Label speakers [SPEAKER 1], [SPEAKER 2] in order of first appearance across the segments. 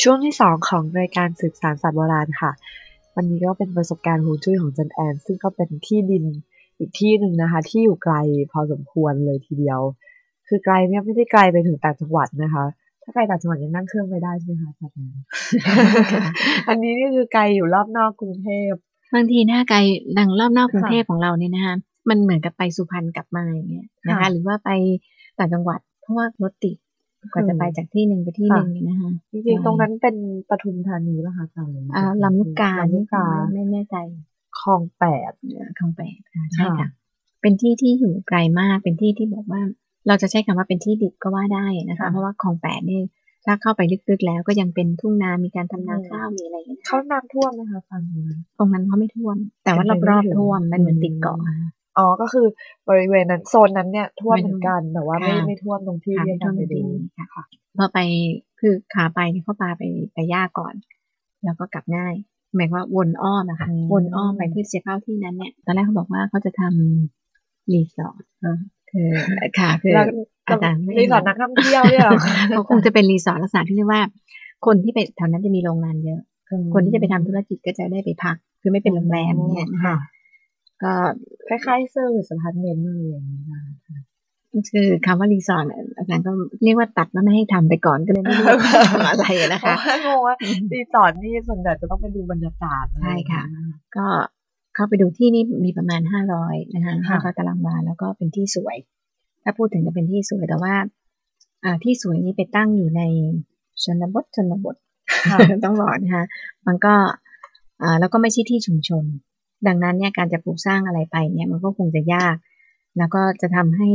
[SPEAKER 1] ช่วงที่สองของรายการสืบสารศาสตร์โบราณค่ะ วันนี้ก็เป็นประสบการณ์ฮูจุ้ยของจันแอน ซึ่งก็เป็นที่ดินอีกที่หนึ่งนะคะ ที่อยู่ไกลพอสมควรเลยทีเดียว คือไกลเนี่ยไม่ได้ไกลไปถึงต่างจังหวัดนะคะ ถ้าไกลต่างจังหวัดยังนั่งเครื่องไปได้ใช่ไหมคะจันแอนอันนี้นี่คือไกลอยู่รอบนอกกรุงเทพ
[SPEAKER 2] บางทีหน้าไกลดังรอบนอกกรุงเทพของเราเนี่ยนะคะมันเหมือนกับไปสุพรรณกลับมาอย่างเงี้ยนะคะ
[SPEAKER 1] ค่ะ
[SPEAKER 2] หรือว่าไปต่างจังหวัด เพราะว่ารถติด กว่าจะไปจากที่หนึ่งไปที่หนึ่งเนี่ยนะคะ
[SPEAKER 1] จริงๆตรงนั้นเป็นปทุมธานีป่ะคะจัน
[SPEAKER 2] อ่าลำลูกกา
[SPEAKER 1] ลำลูกกา
[SPEAKER 2] ไม่แน่ใจ
[SPEAKER 1] คลองแปด
[SPEAKER 2] คลองแปดค่ะใช่
[SPEAKER 1] ค่ะ
[SPEAKER 2] ค่ะ เป็นที่ที่อยู่ไกลมากเป็นที่ที่แบบว่า เราจะใช้คำว่าเป็นที่ดิบก็ว่าได้นะคะ เพราะว่าคลองแปดเนี่ยถ้าเข้าไปลึกๆแล้วก็ยังเป็นทุ่งนา มีการทำนาข้าว มีอะไรอย่างเงี้ย
[SPEAKER 1] เขาน้ำท่วมไหมคะฟังนั้น
[SPEAKER 2] ตรงนั้นเขาไม่ท่วม แต่ว่า
[SPEAKER 1] เป็นไป
[SPEAKER 2] รอบ
[SPEAKER 1] ไม่ถึง
[SPEAKER 2] ๆท่วม มันเหมือนติดเกาะ
[SPEAKER 1] อืม
[SPEAKER 2] ค่ะ
[SPEAKER 1] อ๋อ ก็คือบริเวณนั้นโซนนั้นเนี่ยท่วม
[SPEAKER 2] ไม่
[SPEAKER 1] เหมือนกันแต่ว่าไม่
[SPEAKER 2] ค่ะ
[SPEAKER 1] ไม่ท่วมตรงที่
[SPEAKER 2] ค่ะ
[SPEAKER 1] ที่
[SPEAKER 2] ไม่ท่วม
[SPEAKER 1] ไป
[SPEAKER 2] จ
[SPEAKER 1] ดู
[SPEAKER 2] ริงๆค่ะพอไปคือขาไปเนี่ยเขาพาไปไปย่าก่อน แล้วก็กลับง่ายหมายความว่าวนอ้อมนะคะวนอ้อมไปเพื่อจะเข้าที่นั้นเนี่ยตอนแรกเขาบอกว่าเขาจะทำรีสอร์ทคือค่ะคือ
[SPEAKER 1] แล้ว
[SPEAKER 2] อาจารย์ไม่
[SPEAKER 1] รีสอร์ทนักท่องเที่ยวเนี่ยเหรอคะ
[SPEAKER 2] เขาคงจะเป็นรีสอร์ทลักษณะที่เรียกว่า คนที่ไปแถวนั้นจะมีโรงงานเยอะ คนที่จะไปทำธุรกิจก็จะได้ไปพัก คือไม่เป็นโรงแรมเนี่ยนะคะ
[SPEAKER 1] ค่ะ
[SPEAKER 2] ก็
[SPEAKER 1] คล้ายๆเซอร์วิสอพาร์ตเมนต์อะไรอย่างนี้นะคะ
[SPEAKER 2] คือคำว่ารีสอร์ทเนี่ยอาจารย์ก็เรียกว่าตัดว่าไม่ให้ทำไปก่อนก็เลยไม่รู้ว่าจะทำอะไรนะ
[SPEAKER 1] เพราะ
[SPEAKER 2] คะ
[SPEAKER 1] ว่างงว่ารีสอร์ทนี่ส่วนใหญ่จะต้องไปดูบรรยากาศ
[SPEAKER 2] ใช่ค่ะ ก็เข้าไปดูที่นี่มีประมาณห้าร้อยนะคะห้า
[SPEAKER 1] ค่ะ
[SPEAKER 2] ร้อยตารางวาแล้วก็เป็นที่สวย ถ้าพูดถึงจะเป็นที่สวยแต่ว่าอ่าที่สวยนี้ไปตั้งอยู่ในชนบทชนบท
[SPEAKER 1] ค่ะ
[SPEAKER 2] ต้องบอกนะคะมันก็อ่าแล้วก็ไม่ใช่ที่ชุมชน ดังนั้นเนี่ยการจะปลูกสร้างอะไรไปเนี่ยมันก็คงจะยาก แล้วก็จะทำให้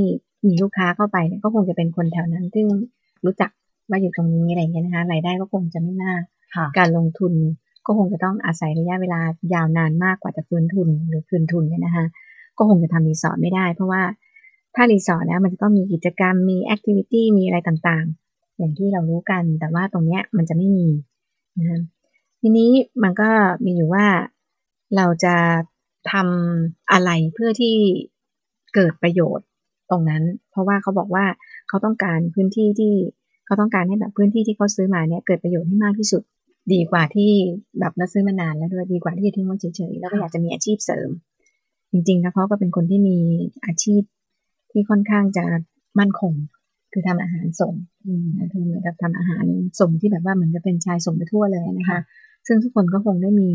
[SPEAKER 2] มีลูกค้าเข้าไปเนี่ยก็คงจะเป็นคนแถวนั้น ซึ่งรู้จักว่าอยู่ตรงนี้อะไรอย่างเงี้ยนะคะรายได้ก็คงจะไม่มาก
[SPEAKER 1] ค่ะ
[SPEAKER 2] การลงทุนก็คงจะต้องอาศัยระยะเวลายาวนานมากกว่าจะฟื้นทุนหรือคืนทุนเนี่ยนะคะก็คงจะทำรีสอร์ทไม่ได้ เพราะว่าถ้ารีสอร์ทแล้วมันจะต้องมีกิจกรรมมีแอคทิวิตี้มีอะไรต่างๆ อย่างที่เรารู้กันแต่ว่าตรงเนี้ยมันจะไม่มีนะคะทีนี้มันก็มีอยู่ว่า เราจะทำอะไรเพื่อที่เกิดประโยชน์ตรงนั้น เพราะว่าเขาบอกว่าเขาต้องการพื้นที่ที่เขาต้องการให้แบบพื้นที่ที่เขาซื้อมาเนี่ยเกิดประโยชน์ให้มากที่สุด ดีกว่าที่แบบเราซื้อมานานแล้วด้วยดีกว่าที่จะทิ้งไว้เฉยๆแล้วก็อยากจะมีอาชีพเสริม จริงๆแล้วเขาก็เป็นคนที่มีอาชีพที่ค่อนข้างจะมั่นคง คือทำอาหารส่งนะคือเหมือนกับทำอาหารส่งที่แบบว่าเหมือนกับเป็นชายส่งไปทั่วเลยนะคะ
[SPEAKER 1] ค่ะ
[SPEAKER 2] ซึ่งทุกคนก็คงได้มี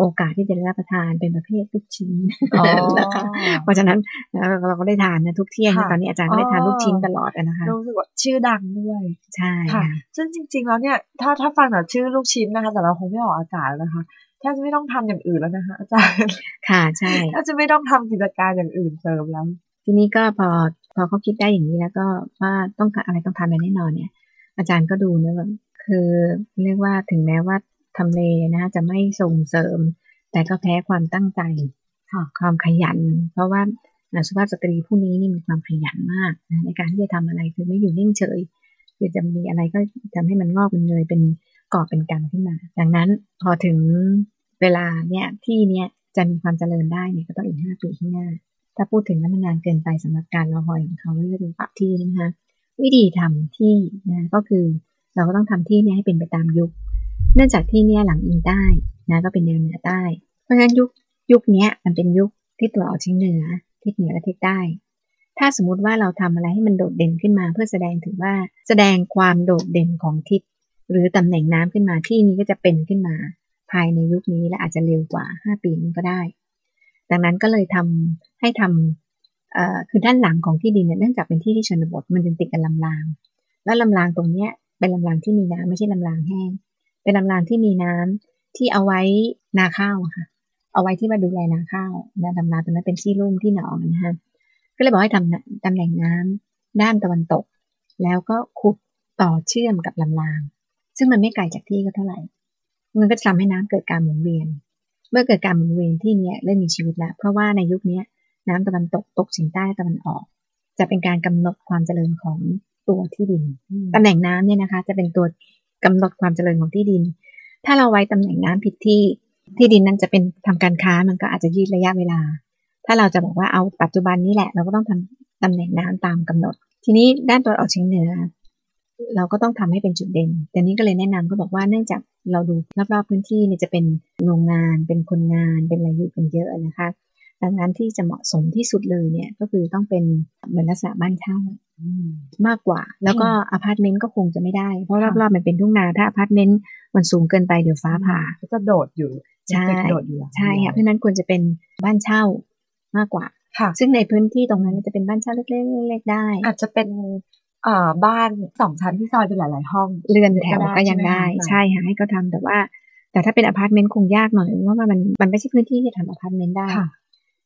[SPEAKER 2] โอกาสที่จะได้รับประทานเป็นประเภทลูกชิ้น
[SPEAKER 1] อ๋อ
[SPEAKER 2] นะคะเพราะฉะนั้นเราเราก็ได้ทานนะทุกเที่ยง
[SPEAKER 1] ค่ะ
[SPEAKER 2] ตอนนี้อาจารย์ก็ได้ทาน
[SPEAKER 1] อ๋อ
[SPEAKER 2] ลูกชิ้นตลอดอะนะคะ
[SPEAKER 1] รู้สึกว่าชื่อดังด้วย
[SPEAKER 2] ใช่
[SPEAKER 1] ค่ะ
[SPEAKER 2] ค่ะ
[SPEAKER 1] ซึ่งจริง ๆ แล้วเนี่ยถ้าถ้าฟังจากชื่อลูกชิ้นนะคะ แต่เราคงไม่ออกอากาศแล้วนะคะแทบจะไม่ต้องทำอย่างอื่นแล้วนะคะอาจารย์
[SPEAKER 2] ค่ะใช่
[SPEAKER 1] แทบจะไม่ต้องทำกิจการอย่างอื่นเสริมแล้ว
[SPEAKER 2] ทีนี้ก็พอพอเขาคิดได้อย่างนี้แล้วก็ว่าต้องการอะไรต้องทำอะไรแน่นอนเนี่ย อาจารย์ก็ดูนะแบบคือเรียกว่าถึงแม้ว่า ทำเลนะจะไม่ส่งเสริม แต่ก็แพ้ความตั้งใจ
[SPEAKER 1] ค
[SPEAKER 2] วามขยัน เพราะว่าสุภาพสตรีผู้นี้นี่มีความขยันมากนะในการที่จะทำอะไรคือไม่อยู่นิ่งเฉยคือจะมีอะไรก็ทำให้มันงอกเป็นเงยเป็นกอบเป็นกำขึ้นมา ดังนั้นพอถึงเวลาเนี่ยที่เนี้ยจะมีความเจริญได้เนี่ยก็ต้องอีกห้าปีข้างหน้า ถ้าพูดถึงแล้วมันนานเกินไปสำหรับการรอคอยของเขาเรื่องปรับที่นะคะวิธีทำที่นะก็คือเราก็ต้องทำที่เนี้ให้เป็นไปตามยุค เนื่องจากที่เนี้ยหลังอิงใต้นะก็เป็นแนวเหนือใต้ เพราะฉะนั้นยุคยุคนี้มันเป็นยุคที่ตะวันออกเฉียงเหนือทิศเหนือและทิศใต้ ถ้าสมมุติว่าเราทำอะไรให้มันโดดเด่นขึ้นมา เพื่อแสดงถึงว่าแสดงความโดดเด่นของทิศหรือตำแหน่งน้ำขึ้นมาที่นี้ก็จะเป็นขึ้นมา ภายในยุคนี้และอาจจะเร็วกว่า 5 ปีนี้ก็ได้ ดังนั้นก็เลยทำให้ทำเอ่อคือด้านหลังของที่ดินเนี่ยเนื่องจากเป็นที่ที่ชนบทมันจึงติดกันลำราง แล้วลำรางตรงเนี้ยเป็นลำรางที่มีน้ำไม่ใช่ลำรางแห้ง เป็นลำรางที่มีน้ำที่เอาไว้นาข้าวอะค่ะ เอาไว้ที่มาดูแลนาข้าวนะลำรางตรงนั้นเป็นที่ลุ่มที่หนองนะฮะก็เลยบอกให้ทำตำแหน่งน้ำด้านตะวันตก แล้วก็ขุดต่อเชื่อมกับลำราง ซึ่งมันไม่ไกลจากที่ก็เท่าไหร่ มันก็จะทำให้น้ำเกิดการหมุนเวียน เมื่อเกิดการหมุนเวียนที่เนี้ยเริ่มมีชีวิตแล้ว เพราะว่าในยุคเนี้ยน้ำตะวันตกตกเฉียงใต้ตะวันออก จะเป็นการกำหนดความเจริญของตัวที่ดินตำแหน่งน้ำเนี่ยนะคะ จะเป็นตัว กำหนดความเจริญของที่ดิน ถ้าเราไว้ตำแหน่งน้ำผิดที่ที่ดินนั้นจะเป็นทำการค้ามันก็อาจจะยืดระยะเวลา ถ้าเราจะบอกว่าเอาปัจจุบันนี้แหละ เราก็ต้องทำตำแหน่งน้ำตามกำหนด ทีนี้ด้านตะวันออกเฉียงเหนือ เราก็ต้องทำให้เป็นจุดเด่น แต่นี้ก็เลยแนะนำก็บอกว่าเนื่องจากเราดูรอบๆพื้นที่เนี่ยจะเป็นโรงงาน เป็นคนงาน เป็นอะไรอยู่กันเยอะนะคะ ดังนั้นที่จะเหมาะสมที่สุดเลยเนี่ยก็คือต้องเป็นเหมือนลักษณะบ้านเช่ามากกว่า แล้วก็อพาร์ตเมนต์ก็คงจะไม่ได้ เพราะรอบๆมันเป็นทุ่งนาถ้าอพาร์ตเมนต์มันสูงเกินไปเดี๋ยวฟ้าผ่า
[SPEAKER 1] ก็จะโดดอยู่
[SPEAKER 2] ใช่
[SPEAKER 1] โดดอยู่
[SPEAKER 2] ใช่ค่ะเพราะฉะนั้นควรจะเป็นบ้านเช่ามากกว่า
[SPEAKER 1] ค่ะ
[SPEAKER 2] ซึ่งในพื้นที่ตรงนั้นจะเป็นบ้านเช่าเล็กๆๆได้
[SPEAKER 1] อาจจะเป็นเอ่อบ้านสองชั้นที่ซอยเป็นหลายๆห้อง
[SPEAKER 2] เรือนแถวก็ยัง
[SPEAKER 1] ใช่ไหม
[SPEAKER 2] ได้
[SPEAKER 1] คะ
[SPEAKER 2] ใช่ค่ะให้เขาทำแต่ว่า แต่ถ้าเป็นอพาร์ตเมนต์คงยากหน่อยเพราะว่ามันมันไม่ใช่พื้นที่ที่ทำอพาร์ตเมนต์ได้
[SPEAKER 1] ค่ะ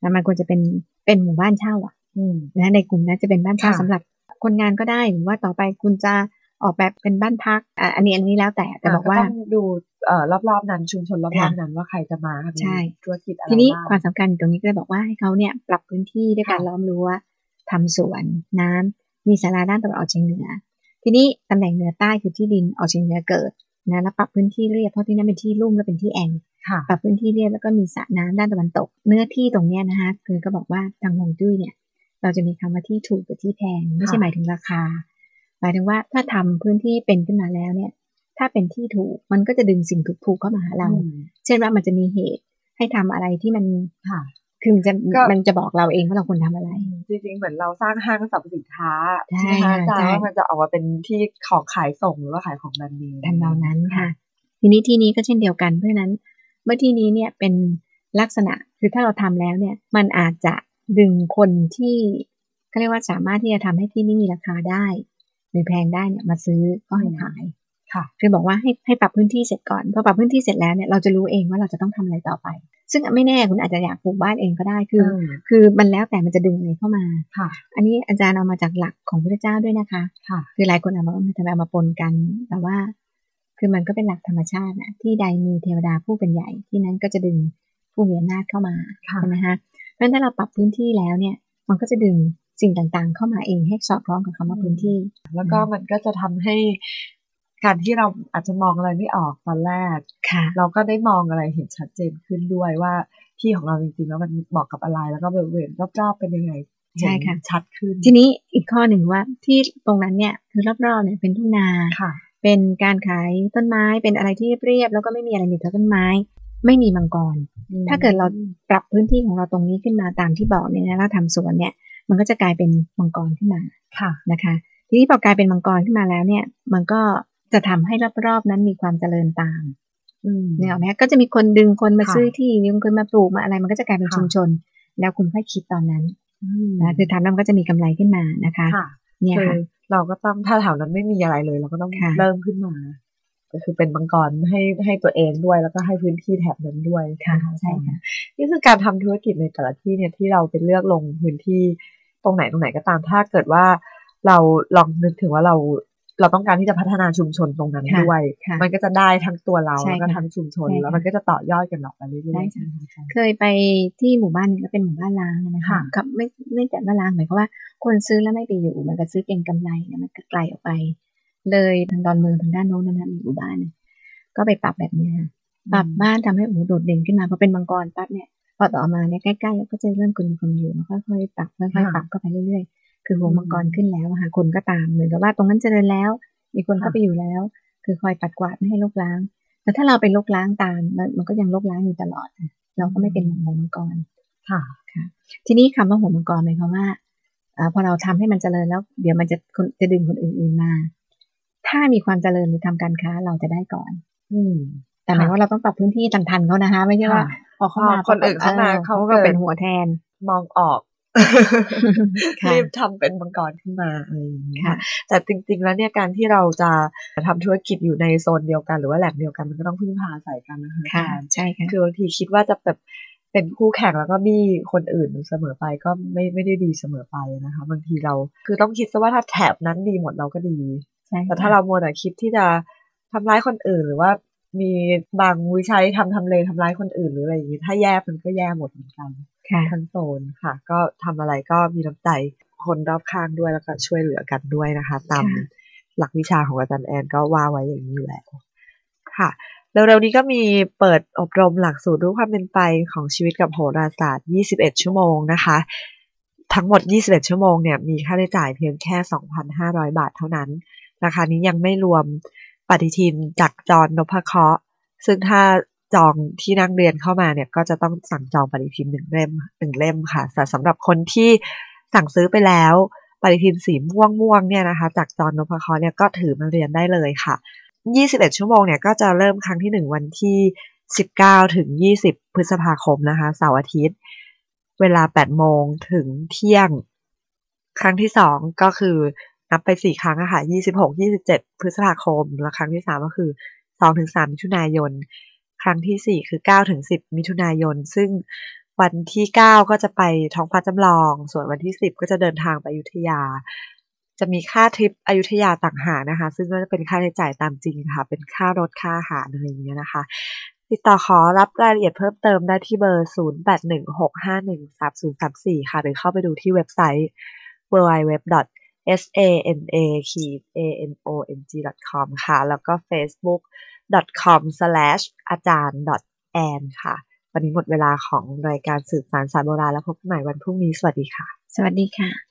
[SPEAKER 2] นะมันควรจะเป็นเป็นหมู่บ้านเช่าอะ
[SPEAKER 1] อืม
[SPEAKER 2] นะในกลุ่มนั้นจะเป็นบ้านเช่า
[SPEAKER 1] ค่ะ
[SPEAKER 2] สำหรับคนงานก็ได้หรือว่าต่อไปคุณจะออกแบบเป็นบ้านพักอะอันนี้อันนี้แล้วแต่แต่บอกว่า
[SPEAKER 1] ต้องดูเอ่อรอบๆนั้นชุมชนรอบ
[SPEAKER 2] ค่ะ
[SPEAKER 1] ๆนั้นว่าใครจะมามี
[SPEAKER 2] ใช่
[SPEAKER 1] ธุรกิจอะไร
[SPEAKER 2] ทีนี้
[SPEAKER 1] บ้าง
[SPEAKER 2] ความสำคัญอยู่ตรงนี้ก็เลยบอกว่าให้เขาเนี่ยปรับพื้นที่ด้วยการ
[SPEAKER 1] ค่ะ
[SPEAKER 2] ล้อมรั้วทำสวนน้ำมีศาลาด้านตะวันออกเฉียงเหนือ ทีนี้ตำแหน่งเหนือใต้คือที่ดินออกเฉียงเหนือเกิดนะแล้วปรับพื้นที่เรียบเพราะที่นั่นเป็นที่ลุ่มและเป็นที่แอ่ง
[SPEAKER 1] ค่ะ
[SPEAKER 2] ปรับพื้นที่เรียบแล้วก็มีสระน้ำด้านตะวันตก เนื้อที่ตรงเนี้ยนะคะคือก็บอกว่าทางฮวงจุ้ยเนี่ยเราจะมีคำว่าที่ถูกกับที่แพงไม่ใช่
[SPEAKER 1] ค่ะ
[SPEAKER 2] หมายถึงราคา หมายถึงว่าถ้าทำพื้นที่เป็นขึ้นมาแล้วเนี่ย ถ้าเป็นที่ถูกมันก็จะดึงสิ่งถูกๆเข้ามาหาเรา
[SPEAKER 1] อืม
[SPEAKER 2] เช่นว่ามันจะมีเหตุให้ทำอะไรที่มัน
[SPEAKER 1] ค่ะ
[SPEAKER 2] คือมันจะ
[SPEAKER 1] ก็
[SPEAKER 2] มันจะบอกเราเองว่าเราควรทำอะไร
[SPEAKER 1] จริงๆ เหมือนเราสร้างห้างสรรพสินค้า
[SPEAKER 2] ใช่
[SPEAKER 1] ไหมคะอาจาร
[SPEAKER 2] ใช่
[SPEAKER 1] ย์ว่ามันจะออกมาเป็นที่ของขายส่งหรือว่าขายของแบรนด์เนม
[SPEAKER 2] ทำนองนั้นค่ะ ทีนี้ที่นี้ก็เช่นเดียวกันเพราะฉะนั้น เมื่อที่นี้เนี่ยเป็นลักษณะคือถ้าเราทำแล้วเนี่ยมันอาจจะดึงคนที่เขาเรียกว่าสามารถที่จะทำให้ที่นี่มีราคาได้หรือแพงได้เนี่ยมาซื้อก็ให้ขาย
[SPEAKER 1] ค่ะ
[SPEAKER 2] คือบอกว่าให้ให้ปรับพื้นที่เสร็จก่อนพอปรับพื้นที่เสร็จแล้วเนี่ยเราจะรู้เองว่าเราจะต้องทำอะไรต่อไป ซึ่งไม่แน่คุณอาจจะอยากปลูกบ้านเองก็ได้คือ
[SPEAKER 1] ม
[SPEAKER 2] คือมันแล้วแต่มันจะดึงอะไรเข้ามา
[SPEAKER 1] ค่ะ
[SPEAKER 2] อันนี้อาจารย์เอามาจากหลักของพระเจ้าด้วยนะคะ
[SPEAKER 1] ค่ะ
[SPEAKER 2] คือหลายคนเอามาทำไมเอามาปนกัน แต่ว่า คือมันก็เป็นหลักธรรมชาตินะที่ใดมีเทวดาผู้เป็นใหญ่ที่นั้นก็จะดึงผู้มีอำนาจเข้ามา
[SPEAKER 1] ค่ะ
[SPEAKER 2] ใช่ไหมคะเพราะฉะนั้นถ้าเราปรับพื้นที่แล้วเนี่ย มันก็จะดึงสิ่งต่างๆ เข้ามาเองให้สอดคล้องกับคำว่าพื้นที่
[SPEAKER 1] แล้วก็มันก็จะทำให้การที่เราอาจจะมองอะไรไม่ออกตอนแรก
[SPEAKER 2] ค่ะ
[SPEAKER 1] เราก็ได้มองอะไรเห็นชัดเจนขึ้นด้วยว่าที่ของเราจริงๆแล้วมันเหมาะกับอะไร แล้วก็บริเวณรอบๆเป็นยังไง
[SPEAKER 2] ใช่ค่ะ
[SPEAKER 1] เห็นชัดขึ้น
[SPEAKER 2] ทีนี้อีกข้อหนึ่งว่าที่ตรงนั้นเนี่ยคือรอบๆเนี่ยเป็นทุ่งนา
[SPEAKER 1] ค่ะ
[SPEAKER 2] เป็นการขายต้นไม้เป็นอะไรที่เรียบๆแล้วก็ไม่มีอะไรมีแต่ต้นไม้ ไม่มีมังกร ถ้าเกิดเราปรับพื้นที่ของเราตรงนี้ขึ้นมาตามที่บอกเนี่ยนะเราทำสวนเนี่ย มันก็จะกลายเป็นมังกรขึ้นมา
[SPEAKER 1] ค่ะ
[SPEAKER 2] นะคะ ทีนี้พอกลายเป็นมังกรขึ้นมาแล้วเนี่ย มันก็จะทำให้รอบๆนั้นมีความเจริญตาม
[SPEAKER 1] อืม
[SPEAKER 2] เนี่ยหรอกไหมคะก็จะมีคนดึงคนมา
[SPEAKER 1] ค่ะ
[SPEAKER 2] ซื้อที่มีคนมาปลูกมาอะไรมันก็จะกลายเป็น
[SPEAKER 1] ค่ะ
[SPEAKER 2] ชุมชน แล้วคุณค่อยคิดตอนนั้น
[SPEAKER 1] อืม
[SPEAKER 2] นะคือทำแล้วมันก็จะมีกำไรขึ้นมานะคะ
[SPEAKER 1] ค่ะ
[SPEAKER 2] เนี่ย
[SPEAKER 1] คือ
[SPEAKER 2] ค่ะ
[SPEAKER 1] เราก็ต้องถ้าแถวนั้นไม่มีอะไรเลย เราก็ต้อง
[SPEAKER 2] ค่ะ
[SPEAKER 1] เริ่มขึ้นมา ก็คือเป็นมังกรให้ให้ตัวเองด้วย แล้วก็ให้พื้นที่แถบนั้นด้วย
[SPEAKER 2] ค่ะ
[SPEAKER 1] น
[SPEAKER 2] ใช่ค่ะ
[SPEAKER 1] นี่คือการทำธุรกิจในแต่ละที่เนี่ยที่เราไปเลือกลงพื้นที่ตรงไหนตรงไหนก็ตามถ้าเกิดว่าเราลองนึกถึงว่าเรา เราต้องการที่จะพัฒนาชุมชนตรงนั้น
[SPEAKER 2] ค่ะ
[SPEAKER 1] ด้วย
[SPEAKER 2] ค่ะ
[SPEAKER 1] มันก็จะได้ทั้งตัวเรา
[SPEAKER 2] ใช่
[SPEAKER 1] แล้วก็
[SPEAKER 2] ค่ะ
[SPEAKER 1] ทั้งชุมชน
[SPEAKER 2] ใช่ค่ะ
[SPEAKER 1] แล้วมันก็จะต่อยอดกันออกไปเรื่อยๆ
[SPEAKER 2] ใช่ค่ะ
[SPEAKER 1] ไหมอาจารย์
[SPEAKER 2] เคยไปที่หมู่บ้านหนึงก็เป็นหมู่บ้านล้างนะคะ
[SPEAKER 1] ค่ะ
[SPEAKER 2] กับไม่ไม่จัดว่าล้างหมายความว่า คนซื้อแล้วไม่ไปอยู่เหมันก็ซื้อเก็งกำไรเนี่ยมันก็ไกลออกไป เลยทางดอนเมืองทางด้านโน้นนะคะมีหมู่บ้านเนี่ยก็ไปปรับแบบเนี้ยค่ะปรับบ้านทำให้โอ้โหโดดเด่นขึ้นมาพอเป็นมังกรปั๊บเนี่ยพอต่อมาเนี่ยใกล้ๆก็จะเริ่มคนมีคนอยู่แล้วค่อยๆปรับค่อยๆปรับเข้าไปเรื่อยๆ คือหัวมังกรขึ้นแล้วอะค่ะคนก็ตามเหมือนกับว่าตรงนั้นเจริญแล้ว มีคนก็ไปอยู่แล้ว คือคอยปัดกวาดไม่ให้ลกล้าง แต่ถ้าเราไปลกล้างตามมันมันก็ยังลกล้างอยู่ตลอดนะเราก็ไม่เป็นหัวมังกร
[SPEAKER 1] ค่ะ
[SPEAKER 2] ทีนี้คำว่าหัวมังกรหมายความว่าอาพอเราทำให้มันเจริญแล้ว เดี๋ยวมันจะคนจะดึงคนอื่นๆมา ถ้ามีความเจริญหรือทำการค้าเราจะได้ก่อน
[SPEAKER 1] อืม
[SPEAKER 2] แต่หมายว่าเราต้องปรับพื้นที่ทันๆเขานะคะ ไม่ใช่ว่า
[SPEAKER 1] ค่ะ
[SPEAKER 2] พอเขามา
[SPEAKER 1] พอคนอื่นเข้ามา
[SPEAKER 2] ออ
[SPEAKER 1] เขา
[SPEAKER 2] เขาก็
[SPEAKER 1] เกิด
[SPEAKER 2] เป็นหัวแทน
[SPEAKER 1] มองออก
[SPEAKER 2] ค่ะ
[SPEAKER 1] รีบทำเป็นมังกรขึ้นมาอะไรอย่างนี้
[SPEAKER 2] ค่ะ
[SPEAKER 1] ค่ะแต่จริง ๆ แล้วเนี่ยการที่เราจะทำธุรกิจอยู่ในโซนเดียวกัน หรือว่าแหล่งเดียวกันมันก็ต้องพึ่งพาอาศัยกันนะคะ
[SPEAKER 2] ค่ะ
[SPEAKER 1] อาจารย์
[SPEAKER 2] ใช่ค่ะ
[SPEAKER 1] คือบางทีคิดว่าจะแบบเป็นคู่แข่งแล้วก็บี้คนอื่นเสมอไปก็ไม่ไม่ได้ดีเสมอไปนะคะบางทีเราคือต้องคิดซะว่าถ้าแถบนั้นดีหมดเราก็ดี
[SPEAKER 2] ใช่
[SPEAKER 1] แต่ถ้าเรามัวแต่คิดที่จะทำร้ายคนอื่นหรือว่ามีบางวิชัยทำทำเลทำร้ายคนอื่นหรืออะไรอย่างนี้ถ้าแย่มันก็แย่หมดเหมือนกัน
[SPEAKER 2] ค่ะ
[SPEAKER 1] ทั้งโซนค่ะ ก็ทำอะไรก็มีน้ำใจคนรอบข้างด้วยแล้วก็ช่วยเหลือกันด้วยนะคะ ตาม
[SPEAKER 2] ค่ะ
[SPEAKER 1] หลักวิชาของอาจารย์แอนก็ว่าไว้อย่างนี้อยู่แล้วค่ะเร็วๆนี้ก็มีเปิดอบรมหลักสูตรรู้ความเป็นไปของชีวิตกับโหราศาสตร์ 21 ชั่วโมงนะคะ ทั้งหมด 21 ชั่วโมงเนี่ยมีค่าใช้จ่ายเพียงแค่ 2,500 บาทเท่านั้น ราคานี้ยังไม่รวมปฏิทินจากจอนนพเคราะห์ซึ่งถ้า จองที่นั่งเรียนเข้ามาเนี่ย ก็จะต้องสั่งจองปฏิทินหนึ่งเล่มหนึ่งเล่มค่ะแต่สำหรับคนที่สั่งซื้อไปแล้วปฏิทินสีม่วงม่วงเนี่ยนะคะ จากจอนนพคราะห์เนี่ยก็ถือมาเรียนได้เลยค่ะ 21 ชั่วโมงเนี่ยก็จะเริ่มครั้งที่ 1 วันที่ 19 ถึง 20 พฤษภาคมนะคะเสาร์อาทิตย์ เวลา 8 โมงถึงเที่ยง ครั้งที่ 2 ก็คือนับไป 4 ครั้งอะค่ะ 26 27 พฤษภาคม แล้วครั้งที่ 3 ก็คือ2ถึง3มิถุนายน ครั้งที่ 4 คือ 9 ถึง 10 มิถุนายน ซึ่งวันที่ 9 ก็จะไปท้องฟ้าจำลอง ส่วนวันที่ 10 ก็จะเดินทางไปอยุธยา จะมีค่าทริปอยุธยาต่างหากนะคะ ซึ่งก็จะเป็นค่าใช้จ่ายตามจริงค่ะ เป็นค่ารถค่าอาหารอะไรอย่างเงี้ยนะคะ ติดต่อขอรับรายละเอียดเพิ่มเติมได้ที่เบอร์ 0816513034 ค่ะ หรือเข้าไปดูที่เว็บไซต์ www sana-anomg.com ค่ะ แล้วก็ Facebook slash อาจารย์ an ค่ะ วันนี้หมดเวลาของรายการสื่อสารสารโบราณแล้วพบกันใหม่วันพรุ่งนี้ สวัสดีค่ะ
[SPEAKER 2] สวัสดีค่ะ